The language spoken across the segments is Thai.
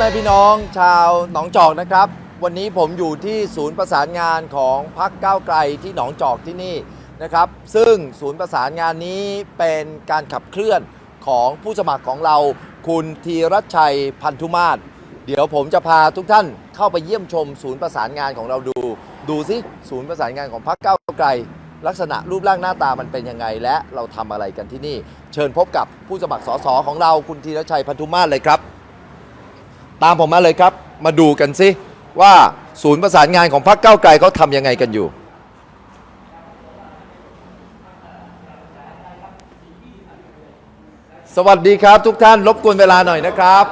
แม่พี่น้องชาวหนองจอกนะครับ วันนี้ผมอยู่ที่ศูนย์ประสานงานของพักก้าวไกลที่หนองจอกที่นี่นะครับ ซึ่งศูนย์ประสานงานนี้เป็นการขับเคลื่อนของผู้สมัครของเรา คุณธีรชัยพันธุมาศเดี๋ยวผมจะพาทุกท่านเข้าไปเยี่ยมชมศูนย์ประสานงานของเราดู ดูสิศูนย์ประสานงานของพักก้าวไกล ลักษณะรูปร่างหน้าตามันเป็นยังไง และเราทำอะไรกันที่นี่ เชิญพบกับผู้สมัครสสของเราคุณธีรชัยพันธุมาศเลยครับ ตามผมมาเลยครับ มาดูกันสิว่าศูนย์ประสานงานของพรรคเก้าไกลเขาทำยังไงกันอยู่ สวัสดีครับทุกท่านรบกวนเวลาหน่อยนะครับ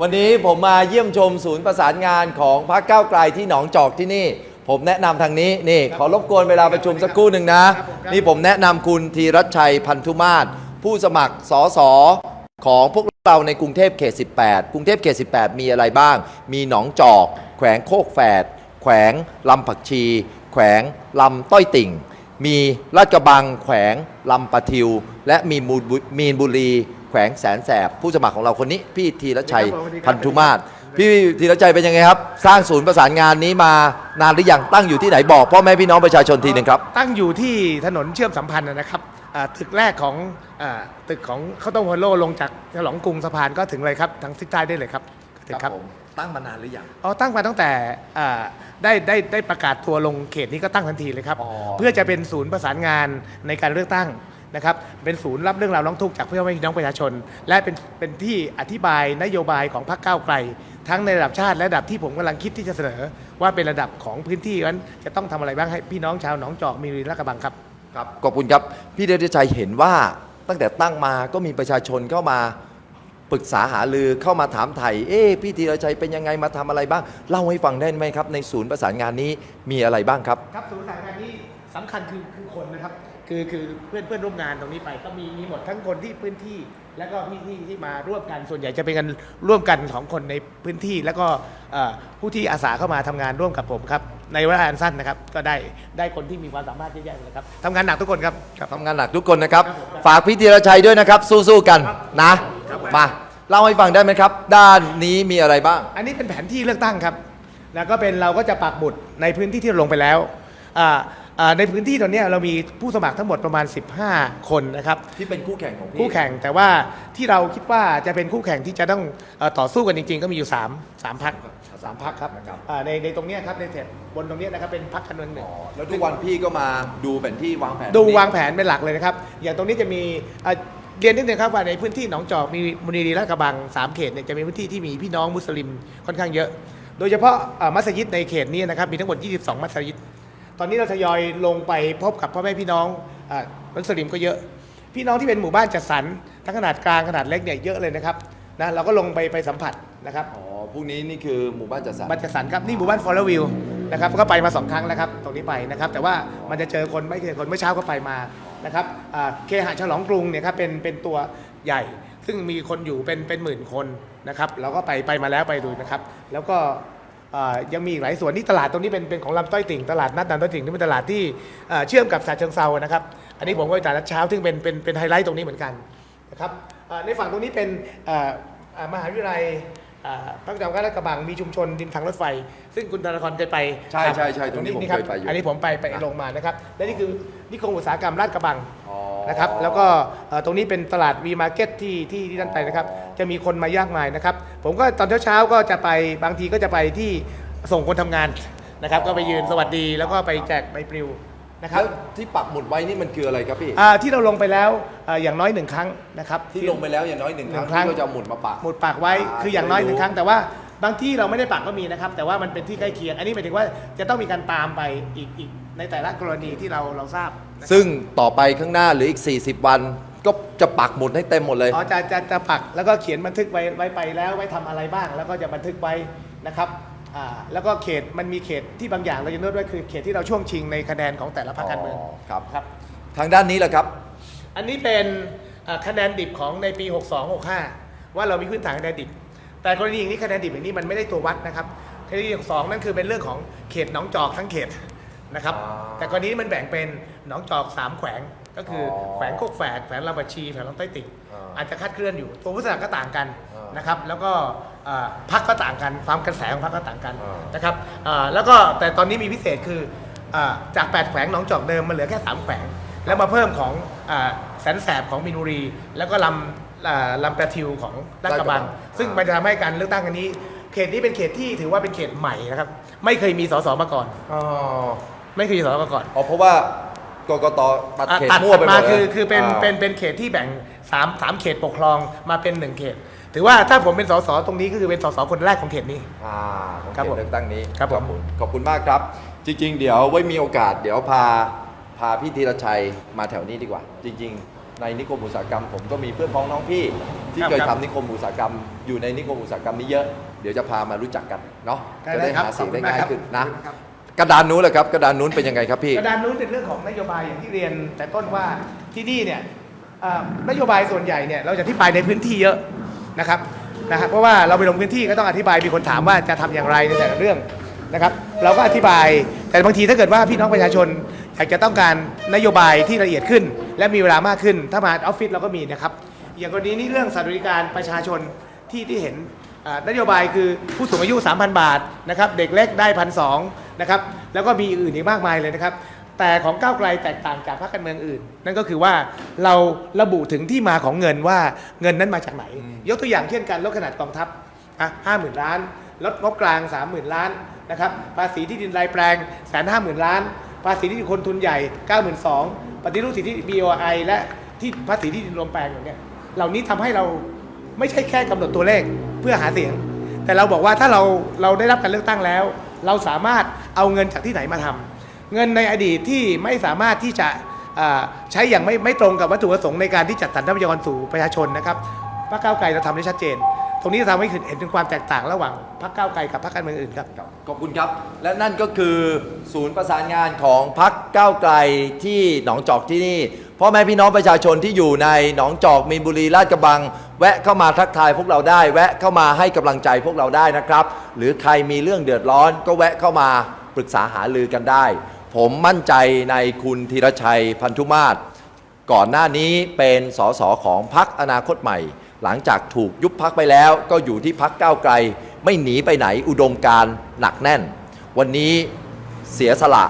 วันนี้ผมมาเยี่ยมชมศูนย์ประสานงานของพรรคเก้าไกลที่หนองจอกที่นี่ ผมแนะนำทางนี้นี่ขอรบกวนเวลาประชุมสักครู่หนึ่งนะ นี่ผมแนะนำคุณธีรัชชัยพันธุมาศผู้สมัครสสของพวก เราในกรุงเทพเขต 18 กรุงเทพเขต 18 มีอะไรบ้าง มีหนองจอก แขวงโคกแฝด แขวงลำผักชี แขวงลำต้อยติ่ง มีลาดกระบัง แขวงลำปะทิว และมีมูลบุมีนบุรี แขวงแสนแสบ ผู้สมัครของเราคนนี้ พี่ธีรชัยสวัสดีครับพันธุมาศ พี่ธีรชัยเป็นยังไงครับ สร้างศูนย์ประสานงานนี้มานานหรือยัง ตั้งอยู่ที่ไหนบอกพ่อแม่พี่น้องประชาชนทีหนึ่งครับ ตั้งอยู่ที่ถนนเชื่อมสัมพันธ์นะครับอ่า ตึกแรกของอาตึกของข้าวต้มฮัลโลลงจากฉลองกรุงสะพานก็ถึงเลยครับทางทิศใต้ได้เลยครับถึงครับตั้งมานานหรือยังอ๋อตั้งมาตั้งแต่อ่าได้ได้ได้ประกาศตัวลงเขตนี้ก็ตั้งทันทีเลยครับอ๋อเพื่อจะเป็นศูนย์ประสานงานในการเลือกตั้งนะครับเป็นศูนย์รับเรื่องราวร้องทุกข์จากเพื่อนพี่น้องประชาชน และเป็นเป็นที่อธิบายนโยบายของพรรคก้าวไกล ทั้งในระดับชาติและระดับที่ผมกำลังคิดที่จะเสนอ ว่าเป็นระดับของพื้นที่นั้นจะต้องทำอะไรบ้างให้พี่น้องชาวหนองจอกมีรีและกระบังครับ ครับขอบคุณครับ พี่เดชชัยเห็นว่าตั้งแต่ตั้งมาก็มีประชาชนเข้ามาปรึกษาหารือเข้ามาถามไถ่เอ๊ะพี่ธีรชัยเป็นยังไงมาทำอะไรบ้าง เล่าให้ฟังได้ไหมครับ ในศูนย์ประสานงานนี้มีอะไรบ้างครับ ครับศูนย์ประสานงานนี้สำคัญคือคือคนนะครับคือคือเพื่อนเพื่อนร่วมงานตรงนี้ไปก็มีมีหมดทั้งคนที่พื้นที่ แล้วก็พี่ที่ที่มาร่วมกันส่วนใหญ่จะเป็นกันร่วมกันของคนในพื้นที่ แล้วก็เอ่อผู้ที่อาสาเข้ามาทำงานร่วมกับผมครับ ในเวลาอันสั้นนะครับ ก็ได้ได้คนที่มีความสามารถเยอะแยะเลยครับทำงานหนักทุกคนครับครับทำงานหนักทุกคนนะครับ ฝากพี่ธีรชัยด้วยนะครับ สู้ๆกันนะ มาเล่าให้ฟังได้ไหมครับ ด้านนี้มีอะไรบ้าง อันนี้เป็นแผนที่เลือกตั้งครับ แล้วก็เป็นเราก็จะปักหมุดในพื้นที่ที่เราลงไปแล้วอ่าอ่าในพื้นที่ตอนนี้ยเรามีผู้สมัครทั้งหมดประมาณ 15 คนนะครับที่เป็นคู่แข่งของพี่คู่แข่งแต่ว่าที่เราคิดว่าจะเป็นคู่แข่งที่จะต้องเอ่อต่อสู้กันจริง ๆ ก็มีอยู่ 3 3พัก สามพักครับนะครับ อ่าในในตรงเนี้ยครับในเสร็จบนตรงเนี้ยนะครับเป็นพักการเมืองหนึ่ง แล้วทุกวันพี่ก็มาดูแผนที่วางแผน ดูวางแผนเป็นหลักเลยนะครับ อย่างตรงนี้จะมีเอ่อเรียนนิดนึงครับว่าในพื้นที่หนองจอกมีมุนีรีและกระบังสามเขตเนี่ยจะมีพื้นที่ที่มีพี่น้องมุสลิมค่อนข้างเยอะ โดยเฉพาะเอ่อมัสยิดในเขตนี้นะครับมีทั้งหมด 22 มัสยิด ตอนนี้เราทยอยลงไปพบกับพ่อแม่พี่น้องเอ่อมุสลิมก็เยอะ พี่น้องที่เป็นหมู่บ้านจัดสรรทั้งขนาดกลางขนาดเล็กเนี่ยเยอะเลยนะครับนะเราก็ลงไปไปสัมผัสนะครับ อ๋อ พรุ่งนี้นี่คือหมู่บ้านจัดสรร บ้านจัดสรรครับนี่หมู่บ้านฟอร์วิวนะครับก็ไปมาสองครั้งแล้วครับตรงนี้ไปนะครับแต่ว่ามันจะเจอคนไม่เจอคนเมื่อเช้าก็ไปมานะครับอ่าเคหะฉลองกรุงเนี่ยครับเป็นเป็นตัวใหญ่ ซึ่งมีคนอยู่เป็นเป็นหมื่นคนนะครับเราก็ไปไปมาแล้วไปดูนะครับ แล้วก็อ่ายังมีอีกหลายส่วนนี่ตลาดตรงนี้เป็นเป็นของลำต้อยติ่งตลาดนัดลำต้อยติ่งที่เป็นตลาดที่อ่าเชื่อมกับสาเชิงเซานะครับอันนี้ผมก็ไปตลาดเช้าซึ่งเป็นเป็นเป็นไฮไลท์ตรงนี้เหมือนกันนะครับอ่าในฝั่งตรงนี้เป็นอ่าอ่ามหาวิทยาลัย อ่าพระจอมเกล้าลาดกระบังมีชุมชนริมทางรถไฟ ซึ่งคุณธนาธรเคยไปใช่ใช่ใช่ตรงนี้ผมครัเคยไปอยู่อันนี้ผมไปไปลงมานะครับ และนี่คือนิคมอุตสาหกรรมลาดกระบังอ๋อนะครับ แล้วก็เอ่อตรงนี้เป็นตลาดวีมาร์เก็ตที่ที่ที่นั่นไปนะครับอ๋อจะมีคนมายากมายนะครับ ผมก็ตอนเช้าๆก็จะไปบางทีก็จะไปที่ส่งคนทำงานนะครับ ก็ไปยืนสวัสดีแล้วก็ไปแจกใบปลิว นะครับแล้วที่ปักหมุดไว้นี่มันคืออะไรครับพี่ อ่าที่เราลงไปแล้วอ่าอย่างน้อยหนึ่งครั้งนะครับ ที่ลงไปแล้วอย่างน้อยหนึ่งครั้งหนึ่งครั้งที่ก็จะเอาหมุดมาปัก หมุดปากไว้อ่าคืออย่างน้อยจะหได้รู้นึ่งครั้ง แต่ว่าบางที่เราไม่ได้ปากก็มีนะครับ แต่ว่ามันเป็นที่ใกล้เคียง อันนี้หมายถึงว่าจะต้องมีการตามไปอีกอีกในแต่ละกรณีที่เราเราทราบนะครับซึ่งต่อไปข้างหน้าหรืออีก 40 วัน ก็จะปักหมุดให้เต็มหมดเลย อ๋อจะจะจะปักแล้วก็เขียนบันทึกไว้ไว้ไปแล้วไว้ทำอะไรบ้าง แล้วก็จะบันทึกไว้นะครับ อ่าแล้วก็เขตมันมีเขตที่บางอย่างเราจะโน้ตไว้คือเขตที่เราช่วงชิงในคะแนนของแต่ละพรรคการเมืองอ๋อครับ ครับ ทางด้านนี้แหละครับ อันนี้เป็นอ่าคะแนนดิบของในปี 62-65 ว่าเรามีพื้นฐานคะแนนดิบ แต่กรณีอย่างนี้คะแนนดิบอย่างนี้มันไม่ได้ตัววัดนะครับคะแนนดิบ62นั่นคือเป็นเรื่องของเขตหนองจอกทั้งเขตนะครับอ่าแต่กรณีนี้มันแบ่งเป็นหนองจอก3แขวงก็คือออแขวงโคกแฝดแขวงลำบากชีแขวงลำต้อยติ่งอ่าอาจจะคาดเคลื่อนอยู่ ตัวผู้สมัครก็ต่างกันอ่านนะครับ แล้วก็ อ่าพักก็ต่างกันความกระแสของพักก็ต่างกันอ่าน นะครับอ่าแล้วก็แต่ตอนนี้มีพิเศษคืออาจาก 8 แขวงหนองจอกเดิมมันเหลือแค่ 3 แขวง แล้วมาเพิ่มของอาแสนแสบของมินบุรี แล้วก็ลำอ่าลำกระทิวของลาดกระบัง ซึ่งมันจะทำให้การเลือกตั้งอันนี้ เขตนี้เป็นเขตที่ถือว่าเป็นเขตใหม่นะครับ ไม่เคยมีสสมาก่อน อ๋อไม่เคยมีสสมาก่อน อ๋อเพราะว่ากกตตัดอะเขตตัดมั่วไปหมมาดเลยคือคือเป็นาเป็นเป็นเขตที่แบ่งสามสามเขตปกครองมาเป็นหนึ่งเขต ถือว่าถ้าผมเป็นสสตรงนี้ก็คือเป็นสสคนแรกของเขตนี้ อ่าของครับเขผตมเลือกตั้งนี้ครับผมขอบคุณมากครับ จริง ๆ เดี๋ยวไว้มีโอกาสเดี๋ยวพาพาพี่ธีรชัยมาแถวนี้ดีกว่า จริง ๆ ในนิคมอุตสาหกรรม ผมก็มีเพื่อนพ้องน้องพี่ที่เคยทำนิคมอุตสาหกรรม อยู่ในนิคมอุตสาหกรรมนี้เยอะเดี๋ยวจะพามารู้จักกันเนาะได้จะเลยได้ครับหาเสียงได้ขอบคุณมากง่ายครับ ขึ้นนะขอบคุณครับกระดานนู้นเลยครับกระดานนู้นเป็นยังไงครับพี่ กระดานนู้นเป็นเรื่องของนโยบายอย่างที่เรียนแต่ต้นว่าที่นี่เนี่ยอ่านโยบายส่วนใหญ่เนี่ยเราจะอธิบายในพื้นที่เยอะ นะครับนะครับเพราะว่าเราไปลงพื้นที่ก็ต้องอธิบายมีคนถามว่าจะทำอย่างไรในแต่ละเรื่องนะครับเราก็อธิบายแต่บางทีถ้าเกิดว่าพี่น้องประชาชนอยากจะต้องการนโยบายที่ละเอียดขึ้น และมีเวลามากขึ้น ถ้ามาออฟฟิศเราก็มีนะครับอย่างกรณีนี้เรื่องสวัสดิการประชาชนที่ที่เห็นนโยบายคือผู้สูงอายุ 3,000 บาทนะครับเด็กเล็กได้พันสองนะครับแล้วก็มีอื่นอีกมากมายเลยนะครับ แต่ของก้าวไกลแตกต่างจากพรรคการเมืองอื่น นั่นก็คือว่าเราระบุถึงที่มาของเงินว่าเงินนั้นมาจากไหน ยกตัวอย่างเช่นการลดขนาดกองทัพอะห้าหมื่นล้านลดงบกลาง 3 0,000 ล้านนะครับภาษีที่ดินรายแปลงแสนห้าหมื่นล้าน ภาษีที่ดินคนทุนใหญ่ 9 2 0 0 0ปฏิรูปสิทธิ BOI และที่ภาษีที่ดินรวมแปลงอย่างเนี้ยเหล่านี้ทำให้เราไม่ใช่แค่กำหนดตัวเลขเพื่อหาเสียง แต่เราบอกว่าถ้าเราเราได้รับการเลือกตั้งแล้ว เราสามารถเอาเงินจากที่ไหนมาทำ เงินในอดีตที่ไม่สามารถที่จะใช้อย่างไม่ไม่ตรงกับวัตถุประสงค์ในการที่จัดสรรทรัพยากรสู่ประชาชนนะครับพรรคก้าวไกลเราทำได้ชัดเจน ตรงนี้จะทำให้เห็นถึงความแตกต่างระหว่างพรรคก้าวไกลกับพรรคการเมืองอื่นครับ ขอบคุณครับ และนั่นก็คือศูนย์ประสานงานของพักก้าวไกลที่หนองจอกที่นี่พ่อแม่พี่น้องประชาชนที่อยู่ในหนองจอกมีนบุรีลาดกระบัง แวะเข้ามาทักทายพวกเราได้ แวะเข้ามาให้กำลังใจพวกเราได้นะครับ หรือใครมีเรื่องเดือดร้อนก็แวะเข้ามาปรึกษาหารือกันได้ ผมมั่นใจในคุณธีรชัยพันธุมาศก่อนหน้านี้เป็นสสของพักอนาคตใหม่ หลังจากถูกยุบพักไปแล้ว ก็อยู่ที่พักก้าวไกล ไม่หนีไปไหนอุดมการหนักแน่น วันนี้เสียสละ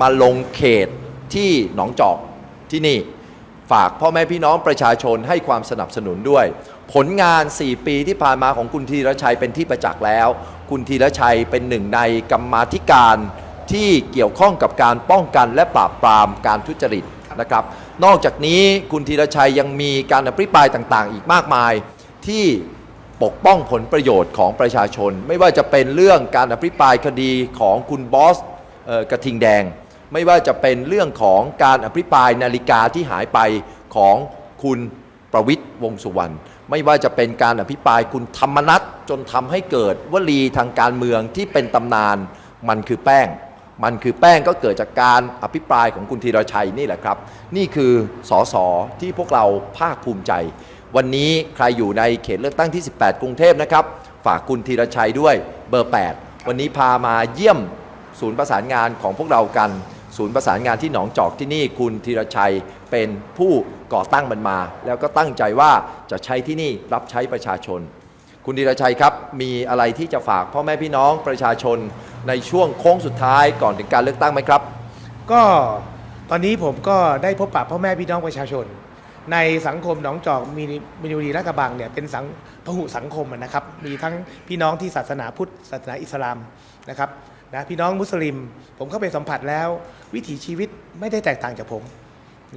มาลงเขตที่หนองจอกที่นี่ ฝากพ่อแม่พี่น้องประชาชนให้ความสนับสนุนด้วย ผลงาน 4 ปีที่ผ่านมาของคุณธีรชัยเป็นที่ประจักษ์แล้ว คุณธีรชัยเป็นหนึ่งในกรรมาธิการ ที่เกี่ยวข้องกับการป้องกันและปราบปรามการทุจริตนะครับ นอกจากนี้คุณธีรชัยยังมีการอภิปรายต่างๆ อีกมากมาย ที่ปกป้องผลประโยชน์ของประชาชน ไม่ว่าจะเป็นเรื่องการอภิปรายคดีของคุณบอสออกระทิงแดง ไม่ว่าจะเป็นเรื่องของการอภิปรายนาฬิกาที่หายไปของคุณประวิทย์วงสุวรรณไม่ว่าจะเป็นการอภิปรายคุณธรรมนัฐจนทำให้เกิดวลีทางการเมืองที่เป็นตำนานมันคือแป้ง มันคือแป้งก็เกิดจากการอภิปรายของคุณธีรชัยนี่แหละครับ นี่คือสอสอที่พวกเราภาคภูมิใจ วันนี้ใครอยู่ในเขตเลือกตั้งที่ 18 กรุงเทพนะครับ ฝากคุณธีรชัยด้วยเบอร์ 8 วันนี้พามาเยี่ยมศูนย์ประสานงานของพวกเรากัน ศูนย์ประสานงานที่หนองจอกที่นี่คุณธีรชัยเป็นผู้ก่อตั้งมันมา แล้วก็ตั้งใจว่าจะใช้ที่นี่รับใช้ประชาชน คุณธีรชัยครับมีอะไรที่จะฝากพ่อแม่พี่น้องประชาชน ในช่วงโค้งสุดท้ายก่อนถึงการเลือกตั้งไหมครับ ก็ตอนนี้ผมก็ได้พบปะพ่อแม่พี่น้องประชาชน ในสังคมหนองจอกมีมินูรีและกะบังเนี่ยเป็นสังพหุสังคมนะครับ มีทั้งพี่น้องที่ศาสนาพุทธศาสนาอิสลามนะครับนะพี่น้องมุสลิม ผมเข้าไปสัมผัสแล้ว วิถีชีวิตไม่ได้แตกต่างจากผม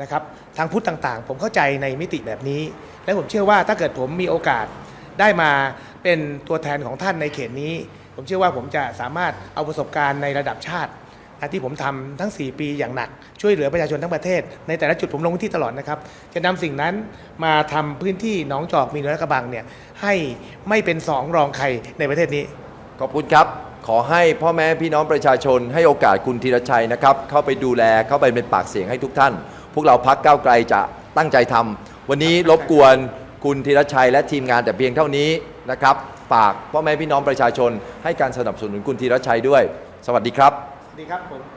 นะครับทางพุทธต่างๆ ผมเข้าใจในมิติแบบนี้ และผมเชื่อว่าถ้าเกิดผมมีโอกาส ได้มาเป็นตัวแทนของท่านในเขตนี้ ผมเชื่อว่าผมจะสามารถเอาประสบการณ์ในระดับชาตินะที่ผมทำทั้ง 4 ปีอย่างหนัก ช่วยเหลือประชาชนทั้งประเทศ ในแต่ละจุดผมลงที่ตลอดนะครับ จะนำสิ่งนั้นมาทำพื้นที่หนองจอกมีนและกระบังเนี่ยให้ไม่เป็นสองรองใครในประเทศนี้ ขอบคุณครับ ขอให้พ่อแม่พี่น้องประชาชนให้โอกาสคุณธีรชัยนะครับ เข้าไปดูแลเข้าไปเป็นปากเสียงให้ทุกท่าน พวกเราพักก้าวไกลจะตั้งใจทำวันนี้รบกวน คุณธีรชัยและทีมงานแต่เพียงเท่านี้นะครับฝากพ่อแม่พี่น้องประชาชนให้การสนับสนุนคุณธีรชัยด้วย สวัสดีครับ สวัสดีครับผม